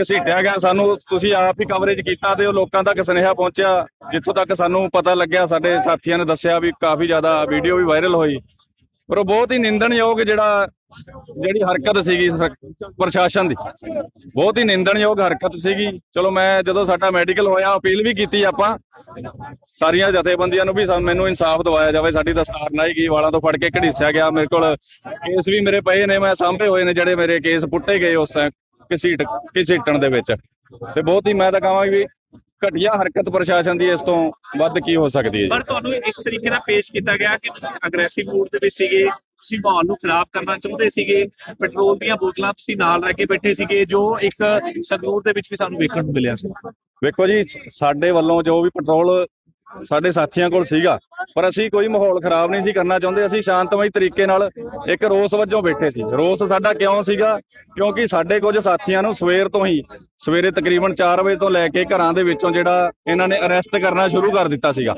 ਘਸੀਟਿਆ ਗਿਆ, ਸਾਨੂੰ ਤੁਸੀਂ ਆਪ ਹੀ ਕਵਰੇਜ ਕੀਤਾ ਤੇ ਉਹ ਲੋਕਾਂ ਤੱਕ ਸੁਨੇਹਾ ਪਹੁੰਚਿਆ, ਜਿੱਥੋਂ ਤੱਕ ਸਾਨੂੰ ਪਤਾ ਲੱਗਿਆ, ਸਾਡੇ ਸਾਥੀਆਂ ਨੇ ਦੱਸਿਆ ਵੀ ਕਾਫੀ ਜ਼ਿਆਦਾ ਵੀਡੀਓ ਵੀ ਵਾਇਰਲ ਹੋਈ। ਪਰ ਉਹ ਬਹੁਤ ਹੀ ਨਿੰਦਣਯੋਗ ਜਿਹੜਾ, ਜਿਹੜੀ ਹਰਕਤ ਸੀਗੀ ਪ੍ਰਸ਼ਾਸਨ ਦੀ, ਬਹੁਤ ਹੀ ਨਿੰਦਣਯੋਗ ਹਰਕਤ ਸੀਗੀ। ਚਲੋ ਮੈਂ ਜਦੋਂ ਸਾਡਾ ਮੈਡੀਕਲ ਹੋਇਆ, ਅਪੀਲ ਵੀ ਕੀਤੀ ਆਪਾਂ, ਸਾਰੀਆਂ ਜਥੇਬੰਦੀਆਂ ਨੂੰ ਵੀ ਮੈਨੂੰ ਇਨਸਾਫ ਦਿਵਾਇਆ ਜਾਵੇ, ਸਾਡੀ ਦਸਤਾਰ ਨਾਈ ਗਈ, ਵਾਲਾਂ ਤੋਂ ਫੜ ਕੇ ਘੜੀਸਿਆ ਗਿਆ, ਮੇਰੇ ਕੋਲ ਕੇਸ ਵੀ ਮੇਰੇ ਪਏ ਨੇ, ਮੈਂ ਸਾਂਭੇ ਹੋਏ ਨੇ ਜਿਹੜੇ ਮੇਰੇ ਕੇਸ ਪੁੱਟੇ ਗਏ ਉਸ ਘਸੀਟ ਘਸੀਟਣ ਦੇ ਵਿੱਚ। ਤੇ ਬਹੁਤ ਹੀ ਮੈਂ ਤਾਂ ਕਹਾਂਗਾ ਵੀ ਘਟੀਆ ਹਰਕਤ ਪ੍ਰਸ਼ਾਸਨ ਦੀ ਇਸ ਤੋਂ ਵੱਧ ਕੀ ਹੋ ਸਕਦੀ ਹੈ ਜੀ। ਪਰ ਤੁਹਾਨੂੰ ਇਸ ਤਰੀਕੇ ਨਾਲ ਪੇਸ਼ ਕੀਤਾ ਗਿਆ ਕਿ ਤੁਸੀਂ ਅਗਰੈਸਿਵ ਮੂਡ ਦੇ ਵਿੱਚ ਸੀਗੇ ਤੁਸੀਂ ਮਾਹੌਲ ਨੂੰ ਖਰਾਬ ਕਰਨਾ ਚਾਹੁੰਦੇ ਸੀਗੇ ਪੈਟਰੋਲ ਦੀਆਂ ਬੋਤਲਾਂ ਤੁਸੀਂ ਨਾਲ ਲੈ ਕੇ ਬੈਠੇ ਸੀਗੇ ਜੋ ਇੱਕ ਸੰਗਰੂਰ ਦੇ ਵਿੱਚ ਵੀ ਸਾਨੂੰ ਵੇਖਣ ਨੂੰ ਮਿਲਿਆ ਸੀ। ਵੇਖੋ ਜੀ ਸਾਡੇ ਵੱਲੋਂ ਜੋ ਵੀ ਪੈਟਰੋਲ ਸਾਡੇ ਸਾਥੀਆਂ ਕੋਲ ਸੀਗਾ ਪਰ ਅਸੀਂ ਕੋਈ ਮਾਹੌਲ ਖਰਾਬ ਨਹੀਂ ਸੀ ਕਰਨਾ ਚਾਹੁੰਦੇ ਅਸੀਂ ਸ਼ਾਂਤਮਈ ਤਰੀਕੇ ਨਾਲ ਇੱਕ ਰੋਸ ਵਜੋਂ ਬੈਠੇ ਸੀ। ਰੋਸ ਸਾਡਾ ਕਿਉਂ ਸੀਗਾ? ਕਿਉਂਕਿ ਸਾਡੇ ਕੁਝ ਸਾਥੀਆਂ ਨੂੰ ਸਵੇਰ ਤੋਂ ਹੀ, ਸਵੇਰੇ ਤਕਰੀਬਨ 4 ਵਜੇ ਤੋਂ ਲੈ ਕੇ ਘਰਾਂ ਦੇ ਵਿੱਚੋਂ ਜਿਹੜਾ ਇਹਨਾਂ ਨੇ ਅਰੈਸਟ ਕਰਨਾ ਸ਼ੁਰੂ ਕਰ ਦਿੱਤਾ ਸੀਗਾ।